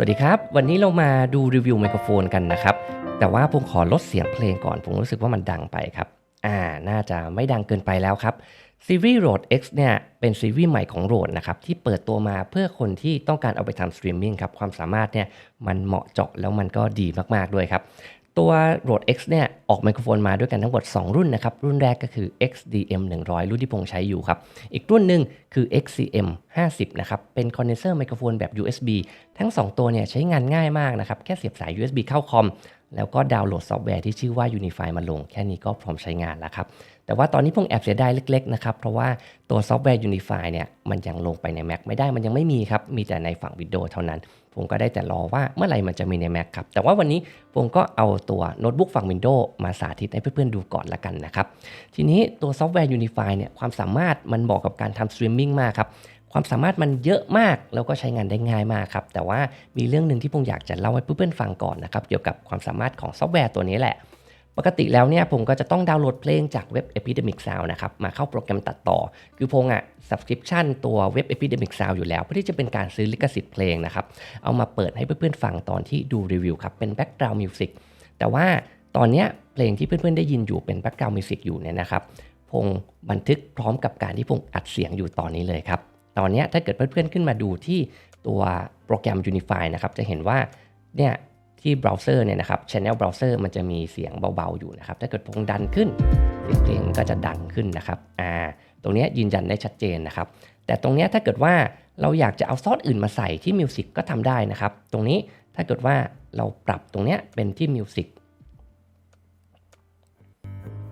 สวัสดีครับ วันนี้เรามาดูรีวิวไมโครโฟนกันนะครับ แต่ว่าผมขอลดเสียงเพลงก่อน ผมรู้สึกว่ามันดังไปครับ อ่า น่าจะไม่ดังเกินไปแล้วครับซีรีส์ Rode X เนี่ยเป็นซีรีส์ใหม่ของ Rode นะครับที่เปิดตัวมาเพื่อคนที่ต้องการเอาไปทำสตรีมมิ่งครับความสามารถเนี่ยมันเหมาะเจาะแล้วมันก็ดีมากๆด้วยครับ ตัว Rode X เนี่ยออกไมโครโฟนมาด้วยกันทั้งหมด 2 รุ่นนะครับ รุ่นแรกก็คือ XDM 100 รุ่นที่ผมใช้อยู่ครับ อีกรุ่นหนึ่งคือ XCM 50 นะครับ เป็นคอนเดนเซอร์ไมโครโฟนแบบ USB ทั้ง 2 ตัวเนี่ยใช้งานง่ายมากนะครับ แค่เสียบสาย USB เข้าคอม แล้วก็ดาวน์โหลดซอฟต์แวร์ที่ชื่อว่า Unify มาลง แค่นี้ก็พร้อมใช้งานแล้วครับ แต่ว่าตอนนี้ผมแอบเสียดายเล็กๆนะครับ เพราะว่าตัวซอฟต์แวร์ Unify เนี่ยมันยังลงไปใน Mac ไม่ได้มันยังไม่มีครับมีแต่ในฝั่ง Windows เท่านั้น ผมก็ได้แต่รอว่าเมื่อไหร่มันจะมีใน Mac ครับ แต่ว่าวันนี้ผมก็เอาตัวโน้ตบุ๊กฝั่ง Windows มาสาธิตให้เพื่อนๆดูก่อนละกันนะครับ ทีนี้ตัวซอฟต์แวร์ Unify เนี่ยความสามารถมันเหมาะกับการทำสตรีมมิ่งมากครับความสามารถมันเยอะมากแล้วก็ใช้งานได้ง่ายมากครับ แต่ว่ามีเรื่องหนึ่งที่ผมอยากจะเล่าให้เพื่อนๆฟังก่อนนะครับ เกี่ยวกับความสามารถของซอฟต์แวร์ตัวนี้แหละ ปกติแล้วเนี่ยผมก็จะต้องดาวน์โหลดเพลงจากเว็บ Epidemic Sound นะครับมาเข้าโปรแกรมตัดต่อ คือพงอะ subscription ตัวเว็บ Epidemic Sound อยู่แล้ว เพื่อที่จะเป็นการซื้อลิขสิทธิ์เพลงนะครับ เอามาเปิดให้เพื่อนๆฟังตอนที่ดูรีวิวครับ เป็น background music แต่ว่าตอนเนี้ยเพลงที่เพื่อนๆได้ยินอยู่เป็น background music อยู่เนี่ยนะครับพงบันทึกพร้อมกับการที่พงอัดเสียงอยู่ตอนนี้เลยครับตอนนี้ถ้าเกิดเพื่อนๆขึ้นมาดูที่ตัวโปรแกรม Unify นะครับจะเห็นว่าเนี่ย ที่เบราว์เซอร์เนี่ยนะครับ Channel Browser มันจะมีเสียงเบาๆอยู่นะครับ ถ้าเกิดพงดันขึ้นเสียงเพลงก็จะดังขึ้นนะครับอ่าตรงนี้ยืนยันได้ชัดเจนนะครับ แต่ตรงนี้ถ้าเกิดว่าเราอยากจะเอาซอสอื่นมาใส่ที่มิวสิกก็ทำได้นะครับ ตรงนี้ถ้าเกิดว่าเราปรับตรงนี้เป็นที่มิวสิก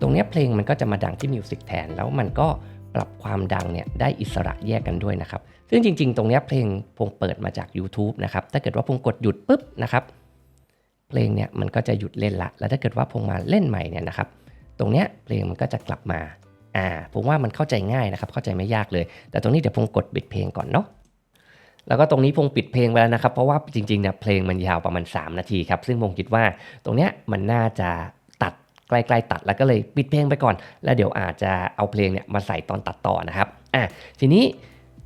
ตรงนี้เพลงมันก็จะมาดังที่มิวสิกแทน แล้วมันก็ปรับความดังเนี่ยได้อิสระแยกกันด้วยนะครับ ซึ่งจริง ๆ ตรงนี้เพลงพงเปิดมาจาก YouTube นะครับ ถ้าเกิดว่าพงกดหยุดปุ๊บนะครับ เพลงเนี่ยมันก็จะหยุดเล่นละ แล้วถ้าเกิดว่าพงมาเล่นใหม่เนี่ยนะครับ ตรงเนี้ยเพลงมันก็จะกลับมาอ่าผมว่ามันเข้าใจง่ายนะครับ เข้าใจไม่ยากเลย แต่ตรงนี้เดี๋ยวพงกดปิดเพลงก่อนเนาะแล้วก็ตรงนี้พงปิดเพลงไปแล้วนะครับ เพราะว่าจริงๆเนี่ยเพลงมันยาวประมาณ 3 นาทีครับ ซึ่งพงคิดว่าตรงเนี้ยมันน่าจะตัดใกล้ๆตัดแล้วก็เลยปิดเพลงไปก่อน แล้วเดี๋ยวอาจจะเอาเพลงเนี่ยมาใส่ตอนตัดต่อนะครับอะทีนี้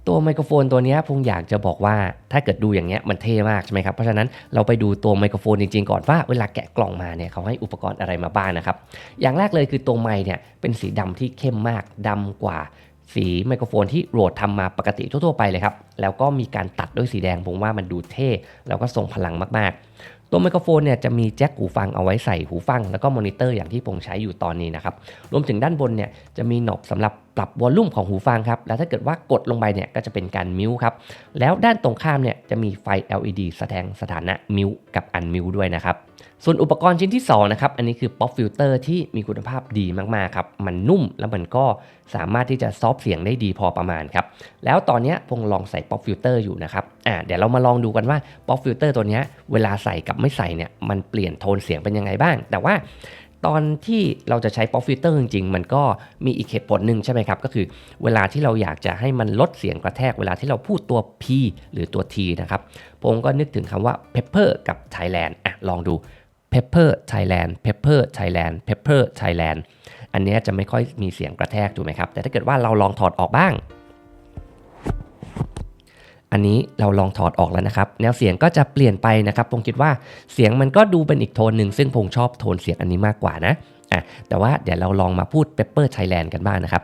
ตัวไมโครโฟนตัวนี้พงอยากจะบอกว่าถ้าเกิดดูอย่างเงี้ยมันเท่มากใช่ไหมครับ เพราะฉะนั้นเราไปดูตัวไมโครโฟนจริงๆก่อนว่าเวลาแกะกล่องมาเนี่ยเขาให้อุปกรณ์อะไรมาบ้างนะครับ อย่างแรกเลยคือตัวไมเนี่ยเป็นสีดำที่เข้มมากดำกว่า สีไมโครโฟนที่โรดทำมาปกติทั่วๆไปเลยครับ แล้วก็มีการตัดด้วยสีแดงผมว่ามันดูเท่ แล้วก็ทรงพลังมากๆ ตัวไมโครโฟนเนี่ยจะมีแจ็คหูฟังเอาไว้ใส่หูฟัง แล้วก็มอนิเตอร์อย่างที่ผมใช้อยู่ตอนนี้นะครับ รวมถึงด้านบนเนี่ยจะมีหนอบสำหรับปรับวอลลุ่มของหูฟังครับ แล้วถ้าเกิดว่ากดลงไปเนี่ยก็จะเป็นการมิวครับ แล้วด้านตรงข้ามเนี่ยจะมีไฟ LED แสดงสถานะมิวกับอันมิวด้วยนะครับ ส่วนอุปกรณ์ชิ้นที่2นะครับ อันนี้คือ Pop Filter ที่มีคุณภาพดีมากๆครับ มันนุ่มแล้วมันก็สามารถที่จะซอฟเสียงได้ดีพอประมาณครับ แล้วตอนนี้พงลองใส่ Pop Filter อร์อยู่นะครับ อ่าเดี๋ยวเรามาลองดูกันว่า Pop Filter ตัวนี้เวลาใส่กับไม่ใส่เนี่ยมันเปลี่ยนโทนเสียงเป็นยังไงบ้าง แต่ว่าตอนที่เราจะใช้ Pop Filter จริงๆ มันก็มีอีกเหตุผลหนึ่งใช่ไหมครับ ก็คือเวลาที่เราอยากจะให้มันลดเสียงกระแทกเวลาที่เราพูดตัว P หรือตัว T นะครับผมก็นึกถึงคำว่า Pepper กับ Thailand อะลองดู Pepper Thailand Pepper Thailand Pepper Thailand อันนี้จะไม่ค่อยมีเสียงกระแทกถูกไหมครับ แต่ถ้าเกิดว่าเราลองถอดออกบ้าง อันนี้เราลองถอดออกแล้วนะครับ แนวเสียงก็จะเปลี่ยนไปนะครับผมคิดว่าเสียงมันก็ดูเป็นอีกโทนหนึ่งซึ่งผมชอบโทนเสียงอันนี้มากกว่านะอะแต่ว่าเดี๋ยวเราลองมาพูด Pepper Thailand กันบ้างนะครับ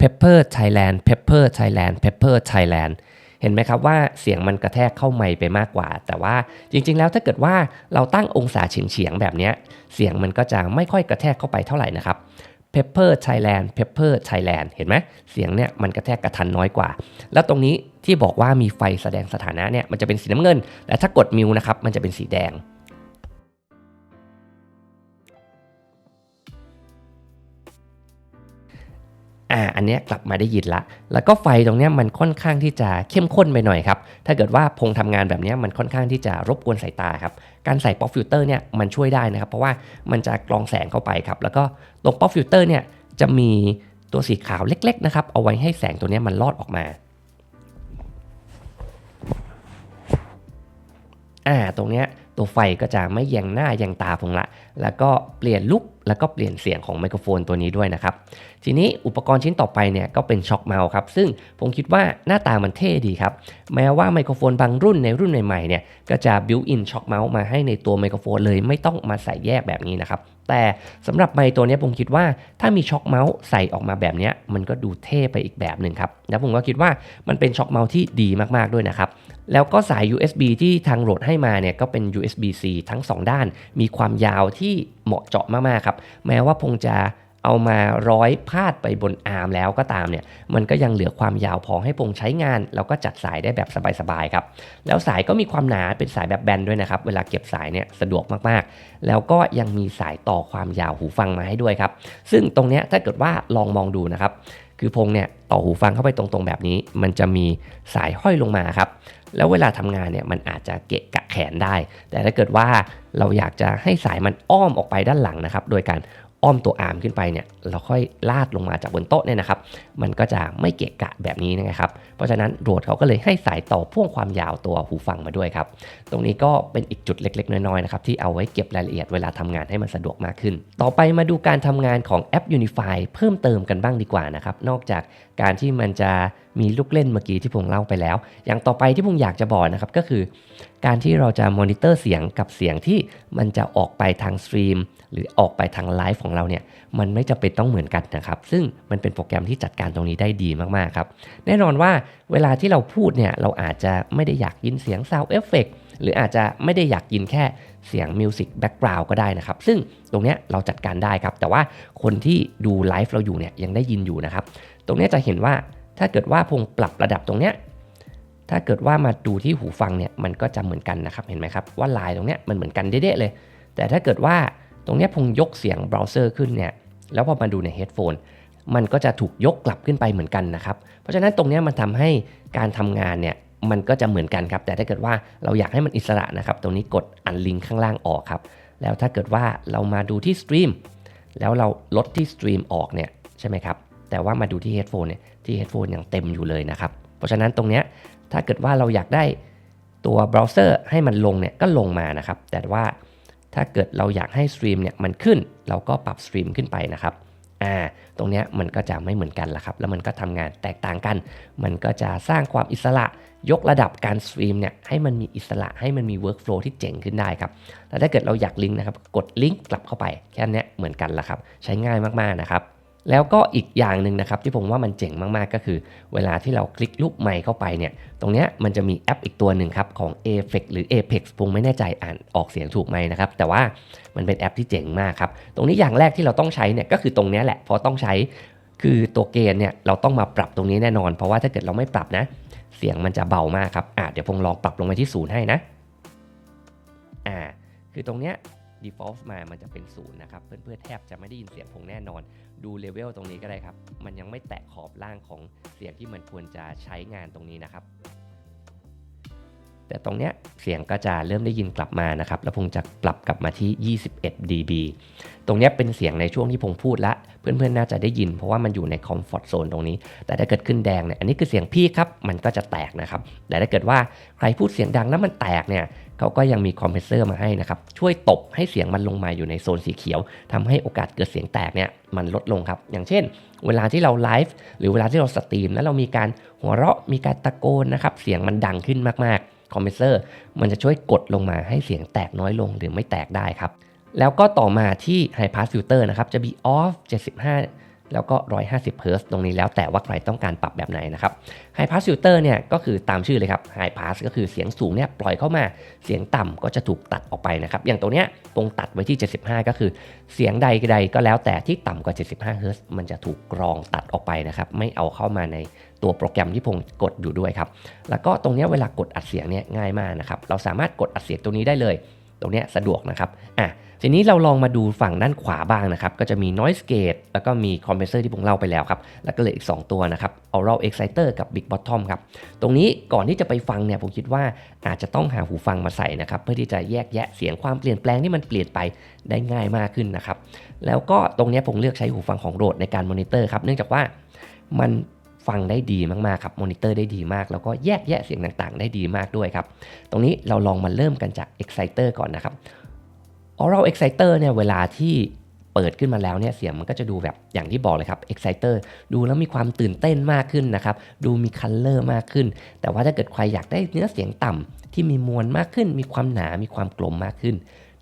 Pepper Thailand Pepper Thailand Pepper Thailand เห็นไหมครับว่าเสียงมันกระแทกเข้าไม่ไปมากกว่า แต่ว่าจริง ๆ แล้วถ้าเกิดว่าเราตั้งองศาเฉียงๆแบบนี้เสียงมันก็จะไม่ค่อยกระแทกเข้าไปเท่าไหร่นะครับ Pepper Thailand Pepper Thailand เห็นไหมเสียงเนี่ยมันกระแทกกระทันน้อยกว่า แล้วตรงนี้ที่บอกว่ามีไฟแสดงสถานะเนี่ยมันจะเป็นสีน้ำเงินและถ้ากดมิวนะครับมันจะเป็นสีแดง อ่าอันนี้กลับมาได้ยินละ แล้วก็ไฟตรงนี้มันค่อนข้างที่จะเข้มข้นไปหน่อยครับ ถ้าเกิดว่าพงทำงานแบบนี้มันค่อนข้างที่จะรบกวนสายตาครับ การใส่ป๊อปฟิลเตอร์เนี่ยมันช่วยได้นะครับ เพราะว่ามันจะกรองแสงเข้าไปครับ แล้วก็ตรงป๊อปฟิลเตอร์เนี่ยจะมีตัวสีขาวเล็กๆนะครับ เอาไว้ให้แสงตัวนี้มันลอดออกมาอ่าตรงเนี้ยตัวไฟก็จะไม่แยงหน้าแยงตาพงละ แล้วก็เปลี่ยนลุค แล้วก็เปลี่ยนเสียงของไมโครโฟนตัวนี้ด้วยนะครับ ทีนี้อุปกรณ์ชิ้นต่อไปเนี่ยก็เป็นช็อคเมาส์ครับ ซึ่งผมคิดว่าหน้าตามันเท่ดีครับ แม้ว่าไมโครโฟนบางรุ่นในรุ่นใหม่ๆเนี่ยก็จะบิวอินช็อคเมาส์มาให้ในตัวไมโครโฟนเลยไม่ต้องมาใส่แยกแบบนี้นะครับ แต่สำหรับไมค์ตัวนี้ผมคิดว่าถ้ามีช็อคเมาส์ใส่ออกมาแบบนี้มันก็ดูเท่ไปอีกแบบหนึ่งครับ แล้วผมก็คิดว่ามันเป็นช็อคเมาส์ที่ดีมากๆด้วยนะครับ แล้วก็สาย USB ที่ทางโหลดให้มาเนี่ยก็เป็น USB-C ทั้ง 2 ด้าน มีความยาวที่เหมาะเจาะมากๆครับ แม้ว่าพงจะ เอามาร้อยพาดไปบนอาร์มแล้วก็ตามเนี่ยมันก็ยังเหลือความยาวพอให้พงใช้งาน แล้วก็จัดสายได้แบบสบายๆครับแล้วสายก็มีความหนาเป็นสายแบบแบนด้วยนะครับเวลาเก็บสายเนี่ยสะดวกมากๆ แล้วก็ยังมีสายต่อความยาวหูฟังมาให้ด้วยครับซึ่งตรงเนี้ยถ้าเกิดว่าลองมองดูนะครับคือพงเนี่ยต่อหูฟังเข้าไปตรงๆแบบนี้ มันจะมีสายห้อยลงมาครับแล้วเวลาทำงานเนี่ยมันอาจจะเกะกะแขนได้ แต่ถ้าเกิดว่าเราอยากจะให้สายมันอ้อมออกไปด้านหลังนะครับ โดยการ อ้อมตัวอาร์มขึ้นไปเนี่ยเราค่อยลาดลงมาจากบนโต๊ะเนี่ยนะครับ มันก็จะไม่เกะกะแบบนี้นะครับ เพราะฉะนั้นโรดเขาก็เลยให้สายต่อพ่วงความยาวตัวหูฟังมาด้วยครับ ตรงนี้ก็เป็นอีกจุดเล็ก ๆ น้อยๆนะครับที่เอาไว้เก็บรายละเอียดเวลาทำงานให้มันสะดวกมากขึ้น ต่อไปมาดูการทำงานของแอป Unify เพิ่มเติมกันบ้างดีกว่านะครับนอกจากการที่มันจะมีลูกเล่นเมื่อกี้ที่ผมเล่าไปแล้ว อย่างต่อไปที่ผมอยากจะบอกนะครับก็คือ การที่เราจะมอนิเตอร์เสียงกับเสียงที่มันจะออกไปทางสตรีมหรือออกไปทางไลฟ์ของเราเนี่ยมันไม่จะเป็นต้องเหมือนกันนะครับ ซึ่งมันเป็นโปรแกรมที่จัดการตรงนี้ได้ดีมากๆครับ แน่นอนว่าเวลาที่เราพูดเนี่ยเราอาจจะไม่ได้อยากยินเสียงซาวเอฟเฟกหรืออาจจะไม่ได้อยากยินแค่เสียงมิวสิกแบ็กกราวก็ได้นะครับ ซึ่งตรงเนี้ยเราจัดการได้ครับ แต่ว่าคนที่ดูไลฟ์เราอยู่เนี่ยยังได้ยินอยู่นะครับ ตรงนี้จะเห็นว่าถ้าเกิดว่าพงปรับระดับตรงเนี้ยถ้าเกิดว่ามาดูที่หูฟังเนี่ยมันก็จะเหมือนกันนะครับเห็นไหมครับว่าลายตรงเนี้ยมันเหมือนกันเด๊ะๆเลย แต่ถ้าเกิดว่าตรงเนี้ยพงยกเสียงเบราว์เซอร์ขึ้นเนี่ยแล้วพอมาดูในเฮดโฟนมันก็จะถูกยกกลับขึ้นไปเหมือนกันนะครับเพราะฉะนั้นตรงเนี้ยมันทำให้การทำงานเนี่ยมันก็จะเหมือนกันครับ แต่ถ้าเกิดว่าเราอยากให้มันอิสระนะครับ ตรงนี้กดอันลิงข้างล่างออกครับ แล้วถ้าเกิดว่าเรามาดูที่สตรีมแล้วเราลดที่สตรีมออกเนี่ยใช่ไหมครับ แต่ว่ามาดูที่เฮดโฟนเนี่ยที่เฮดโฟนยังเต็มอยู่เลยนะครับ เพราะฉะนั้นตรงเนี้ยถ้าเกิดว่าเราอยากได้ตัวเบราว์เซอร์ให้มันลงเนี่ยก็ลงมานะครับ แต่ว่าถ้าเกิดเราอยากให้สตรีมเนี่ยมันขึ้น เราก็ปรับสตรีมขึ้นไปนะครับอ่าตรงเนี้ยมันก็จะไม่เหมือนกันละครับ แล้วมันก็ทำงานแตกต่างกัน มันก็จะสร้างความอิสระยกระดับการสตรีมเนี่ยให้มันมีอิสระให้มันมีเวิร์กโฟลที่เจ๋งขึ้นได้ครับแล้วถ้าเกิดเราอยากลิงก์นะครับ กดลิงก์กลับเข้าไปแค่นี้เหมือนกันละครับ ใช้ง่ายมากๆนะครับ แล้วก็อีกอย่างหนึ่งนะครับที่ผมว่ามันเจ๋งมากๆก็คือ เวลาที่เราคลิกรูปไมค์เข้าไปเนี่ย ตรงนี้มันจะมีแอปอีกตัวหนึ่งครับของ a f e x หรือ Apex ผมไม่แน่ใจอ่านออกเสียงถูกไหมนะครับ แต่ว่ามันเป็นแอปที่เจ๋งมากครับ ตรงนี้อย่างแรกที่เราต้องใช้เนี่ยก็คือตรงนี้แหละเพราะต้องใช้คือตัวเกณฑ์เนี่ยเราต้องมาปรับตรงนี้แน่นอน เพราะว่าถ้าเกิดเราไม่ปรับนะ เสียงมันจะเบามากครับอะเดี๋ยวผมลองปรับลงไปที่ศูนย์ให้นะอ่าคือตรงเนี้ย default มามันจะเป็นศูนย์นะครับ เพื่อนๆแทบจะไม่ได้ยินเสียงพงแน่นอน ดูเลเวลตรงนี้ก็ได้ครับ มันยังไม่แตะขอบล่างของเสียงที่มันควรจะใช้งานตรงนี้นะครับ แต่ตรงเนี้ยเสียงก็จะเริ่มได้ยินกลับมานะครับ แล้วพงจะปรับกลับมาที่ 21 dB ตรงเนี้ยเป็นเสียงในช่วงที่พงพูดละ เพื่อนๆ น่าจะได้ยิน เพราะว่ามันอยู่ในคอมฟอร์ z โซนตรงนี้ แต่ถ้าเกิดขึ้นแดงเนี่ย อันนี้คือเสียงพี่ครับ มันก็จะแตกนะครับ แต่ถ้าเกิดว่าใครพูดเสียงดังแล้วมันแตกเนี่ยเขาก็ยังมีคอมเพรสเซอร์มาให้นะครับ ช่วยตบให้เสียงมันลงมาอยู่ในโซนสีเขียวทำให้โอกาสเกิดเสียงแตกเนี่ยมันลดลงครับ อย่างเช่น เวลาที่เราไลฟ์หรือเวลาที่เราสตรีมแล้วเรามีการหัวเราะมีการตะโกนนะครับ เสียงมันดังขึ้นมากๆ คอมเพรสเซอร์มันจะช่วยกดลงมาให้เสียงแตกน้อยลงหรือไม่แตกได้ครับ แล้วก็ต่อมาที่ High Pass Filter นะครับ จะ be off 75 แล้วก็ 150 Hz ตรงนี้แล้วแต่ว่าใครต้องการปรับแบบไหนนะครับ High Pass Filter เนี่ยก็คือตามชื่อเลยครับ High Pass ก็คือเสียงสูงเนี่ยปล่อยเข้ามาเสียงต่ำก็จะถูกตัดออกไปนะครับ อย่างตัวเนี้ยปงตัดไว้ที่ 75 ก็คือเสียงใดใดก็แล้วแต่ที่ต่ำกว่า 75 Hz มันจะถูกกรองตัดออกไปนะครับไม่เอาเข้ามาใน ตัวโปรแกรมที่ผมกดอยู่ด้วยครับ แล้วก็ตรงนี้เวลากดอัดเสียงเนี่ยง่ายมากนะครับ เราสามารถกดอัดเสียงตรงนี้ได้เลย ตรงนี้สะดวกนะครับ อะ ทีนี้เราลองมาดูฝั่งด้านขวาบ้างนะครับ ก็จะมี noise gate แล้วก็มี compressor ที่ผมเล่าไปแล้วครับ แล้วก็เหลืออีก 2 ตัวนะครับ aural exciter กับ big bottom ครับ ตรงนี้ก่อนที่จะไปฟังเนี่ยผมคิดว่าอาจจะต้องหาหูฟังมาใส่นะครับ เพื่อที่จะแยกแยะเสียงความเปลี่ยนแปลงที่มันเปลี่ยนไปได้ง่ายมากขึ้นนะครับ แล้วก็ตรงนี้ผมเลือกใช้หูฟังของโรดในการมอนิเตอร์ครับ เนื่องจากว่ามัน ฟังได้ดีมากๆครับมอนิเตอร์ได้ดีมาก แล้วก็แยกแยะเสียงต่างๆ ได้ดีมากด้วยครับ ตรงนี้เราลองมาเริ่มกันจาก exciter ก่อนนะครับ Oral Exciter เนี่ยเวลาที่เปิดขึ้นมาแล้วเนี่ยเสียงมันก็จะดูแบบอย่างที่บอกเลยครับ exciter ดูแล้วมีความตื่นเต้นมากขึ้นนะครับ ดูมีคัลเลอร์มากขึ้น แต่ว่าถ้าเกิดใครอยากได้เนื้อเสียงต่ำที่มีมวลมากขึ้น มีความหนา มีความกลมมากขึ้น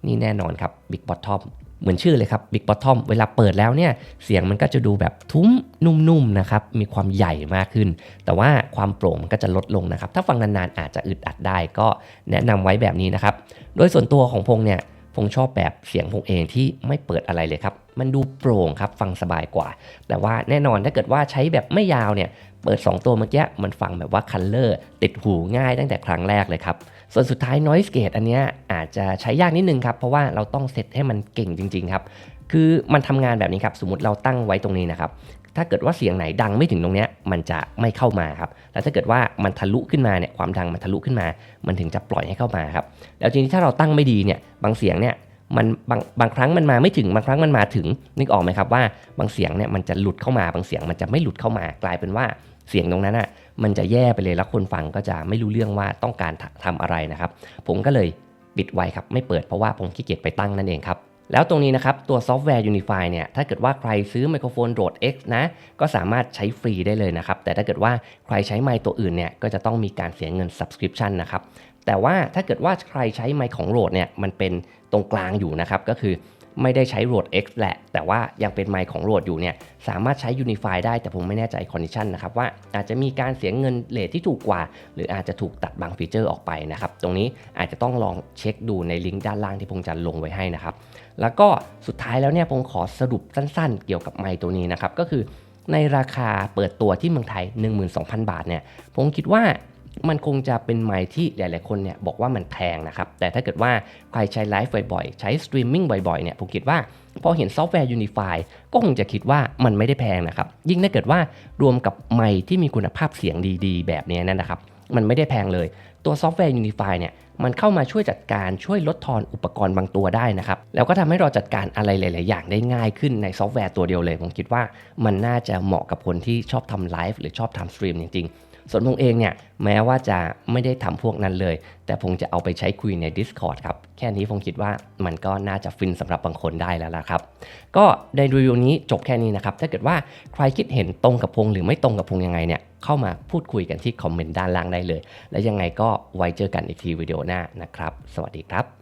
นี่แน่นอนครับ Big Bottom เหมือนชื่อเลยครับ Big Bottom เวลาเปิดแล้วเนี่ยเสียงมันก็จะดูแบบทุ้มนุ่มๆนะครับมีความใหญ่มากขึ้น แต่ว่าความโปร่งมันก็จะลดลงนะครับ ถ้าฟังนานๆอาจจะอึดอัดได้ก็แนะนำไว้แบบนี้นะครับ โดยส่วนตัวของพงเนี่ยพงชอบแบบเสียงพงเองที่ไม่เปิดอะไรเลยครับ มันดูโปร่งครับฟังสบายกว่า แต่ว่าแน่นอนถ้าเกิดว่าใช้แบบไม่ยาวเนี่ยเปิด 2 ตัวเมื่อกี้มันฟังแบบว่าคัลเลอร์ติดหูง่ายตั้งแต่ครั้งแรกเลยครับ ส่วนสุดท้าย noise gate อันนี้อาจจะใช้ยากนิดนึงครับ เพราะว่าเราต้องเซตให้มันเก่งจริง ๆ ครับ คือมันทำงานแบบนี้ครับ สมมติเราตั้งไว้ตรงนี้นะครับ ถ้าเกิดว่าเสียงไหนดังไม่ถึงตรงนี้มันจะไม่เข้ามาครับ แล้วถ้าเกิดว่ามันทะลุขึ้นมาเนี่ยความดังมันทะลุขึ้นมา มันถึงจะปล่อยให้เข้ามาครับ แล้วทีนี้ถ้าเราตั้งไม่ดีเนี่ยบางเสียงเนี่ยมันบางบางครั้งมันมาไม่ถึงบางครั้งมันมาถึงนึกออกไหมครับว่าบางเสียงเนี่ยมันจะหลุดเข้ามาบางเสียงมันจะไม่หลุดเข้ามากลายเป็นว่า เสียงตรงนั้นอะมันจะแย่ไปเลยแล้วคนฟังก็จะไม่รู้เรื่องว่าต้องการททำอะไรนะครับ ผมก็เลยปิดไว้ครับไม่เปิดเพราะว่าผมขี้เกียจไปตั้งนั่นเองครับแล้วตรงนี้นะครับ ตัวซอฟต์แวร์ Unify เนี่ยถ้าเกิดว่าใครซื้อไมโครโฟน Rode X นะก็สามารถใช้ฟรีได้เลยนะครับ แต่ถ้าเกิดว่าใครใช้ไมค์ตัวอื่นเนี่ยก็จะต้องมีการเสียเงิน subscription นะครับแต่ว่าถ้าเกิดว่าใครใช้ไมค์ของ Rode เนี่ยมันเป็นตรงกลางอยู่นะครับ ก็คือ ไม่ได้ใช้ Rode X แหละ แต่ว่ายังเป็นไมค์ของ Rode อยู่เนี่ยสามารถใช้ Unify ได้แต่ผมไม่แน่ใจคอนดิชันนะครับว่าอาจจะมีการเสียเงินเลทที่ถูกกว่า หรืออาจจะถูกตัดบางฟีเจอร์ออกไปนะครับ ตรงนี้อาจจะต้องลองเช็คดูในลิงก์ด้านล่างที่ผมจะลงไว้ให้นะครับ แล้วก็สุดท้ายแล้วเนี่ยผมขอสรุปสั้นๆ เกี่ยวกับไมค์ตัวนี้นะครับก็คือในราคาเปิดตัวที่เมืองไทย 12,000 บาทเนี่ยผมคิดว่า มันคงจะเป็นไมค์ที่หลาย ๆ คนเนี่ยบอกว่ามันแพงนะครับ แต่ถ้าเกิดว่าใครใช้ไลฟ์บ่อย ๆ ใช้สตรีมมิ่งบ่อย ๆ เนี่ย ผมคิดว่าพอเห็นซอฟต์แวร์ Unify ก็คงจะคิดว่ามันไม่ได้แพงนะครับ ยิ่งถ้าเกิดว่ารวมกับไมค์ที่มีคุณภาพเสียงดี ๆ แบบนี้นั่นนะครับ มันไม่ได้แพงเลย ตัวซอฟต์แวร์ Unify เนี่ย มันเข้ามาช่วยจัดการช่วยลดทอนอุปกรณ์บางตัวได้นะครับ แล้วก็ทำให้เราจัดการอะไรหลาย ๆ อย่างได้ง่ายขึ้นในซอฟต์แวร์ตัวเดียวเลย ผมคิดว่ามันน่าจะเหมาะกับคนที่ชอบทำไลฟ์หรือชอบทำสตรีมจริง ๆ ส่วนผมเองเนี่ยแม้ว่าจะไม่ได้ทำพวกนั้นเลย แต่ผมจะเอาไปใช้คุยใน Discord ครับ แค่นี้ผมคิดว่ามันก็น่าจะฟินสำหรับบางคนได้แล้วล่ะครับ ก็ในรีวิวนี้จบแค่นี้นะครับ ถ้าเกิดว่าใครคิดเห็นตรงกับพงหรือไม่ตรงกับพงยังไงเนี่ยเข้ามาพูดคุยกันที่คอมเมนต์ด้านล่างได้เลย และยังไงก็ไว้เจอกันอีกทีวิดีโอหน้านะครับ สวัสดีครับ